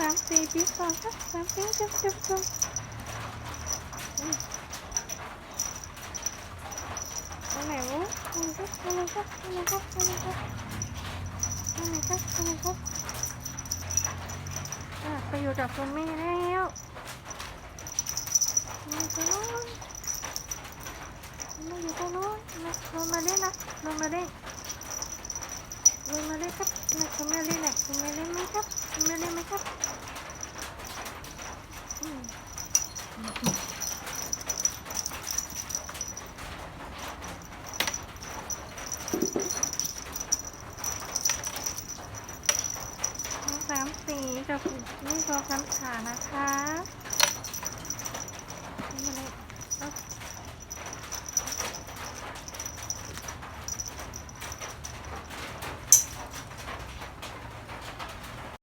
ปีสองครับสามปีจุ๊บจุ๊บจุ๊บอืมไปไหนวะไปไหนครับไปไหนครับไปไหนครับไปไหนครับไปไหนครับไปไหนครับอะไปอยู่กับคุณแม่แล้วมาตรงโน้นมาอยู่ตรงโน้นมาลงมาเล่นนะลงมาเล่นลงมาเลยครับมาคุณแม่เล่นอะคุณแม่เล่นไหมครับคุณแม่เล่นไหมครับอืมทั้ง สามสีกับนี่ตัวคันขานะคะ